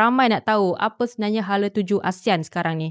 Ramai nak tahu apa sebenarnya hala tuju ASEAN sekarang ni.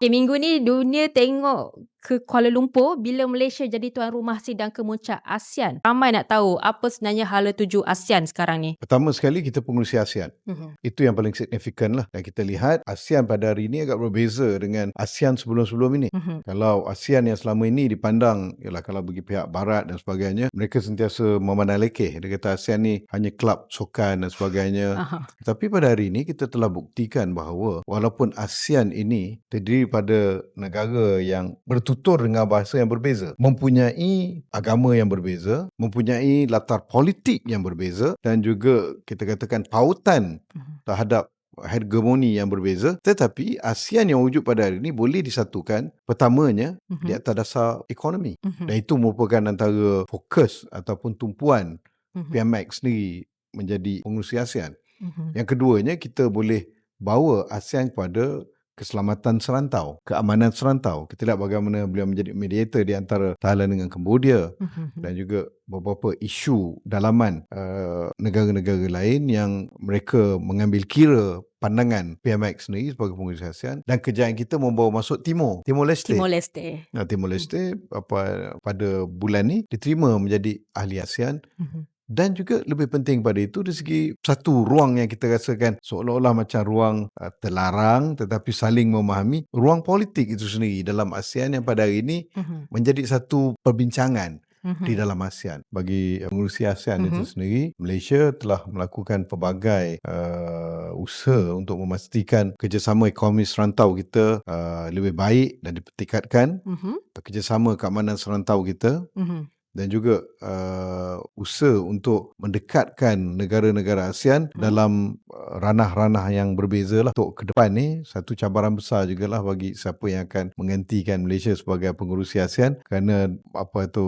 Okay, minggu ni dunia tengok ke Kuala Lumpur bila Malaysia jadi tuan rumah sidang kemuncak ASEAN. Ramai nak tahu apa sebenarnya hala tuju ASEAN sekarang ni. Pertama sekali kita pengurusi ASEAN. Mhm. Itu yang paling signifikan lah. Dan kita lihat ASEAN pada hari ini agak berbeza dengan ASEAN sebelum-sebelum ini. Mhm. Kalau ASEAN yang selama ini dipandang ialah kalau bagi pihak barat dan sebagainya, mereka sentiasa memandang lekeh. Dia kata ASEAN ni hanya kelab sukan dan sebagainya. Aha. Tapi pada hari ini kita telah buktikan bahawa walaupun ASEAN ini terdiri pada negara yang bertutur dengan bahasa yang berbeza, mempunyai agama yang berbeza, mempunyai latar politik yang berbeza dan juga kita katakan pautan Mhm. terhadap hegemoni yang berbeza tetapi ASEAN yang wujud pada hari ini boleh disatukan pertamanya Mhm. di atas dasar ekonomi Mhm. dan itu merupakan antara fokus ataupun tumpuan Mhm. PMX sendiri menjadi pengurusi ASEAN Mhm. yang keduanya kita boleh bawa ASEAN kepada keselamatan serantau, keamanan serantau. Kita lihat bagaimana beliau menjadi mediator di antara Thailand dengan Cambodia Mhm. dan juga beberapa isu dalaman uh, negara-negara lain yang mereka mengambil kira pandangan PMX sendiri sebagai pengurusi ASEAN dan kejayaan kita membawa masuk Timur, Timor Leste. Timor Leste. Nah, Timor Leste apa pada bulan ni diterima menjadi ahli ASEAN Mhm. Dan juga lebih penting pada itu dari segi satu ruang yang kita rasakan seolah-olah macam ruang uh, terlarang tetapi saling memahami ruang politik itu sendiri dalam ASEAN yang pada hari ini Mhm. menjadi satu perbincangan Mhm. di dalam ASEAN. Bagi uh, pengurusi ASEAN Mhm. itu sendiri, Malaysia telah melakukan pelbagai uh, usaha untuk memastikan kerjasama ekonomi serantau kita uh, lebih baik dan dipertingkatkan, Mhm. kerjasama keamanan serantau kita Mhm. Dan juga uh, usaha untuk mendekatkan negara-negara ASEAN Hmm. dalam uh, ranah-ranah yang berbeza lah. Untuk ke depan ni, satu cabaran besar jugalah bagi siapa yang akan menggantikan Malaysia sebagai pengurusi ASEAN kerana apa tu,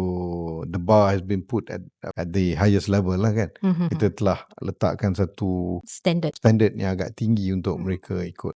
the bar has been put at, at the highest level lah kan. Mhm. Kita telah letakkan satu Standard. standard yang agak tinggi untuk Hmm. mereka ikut.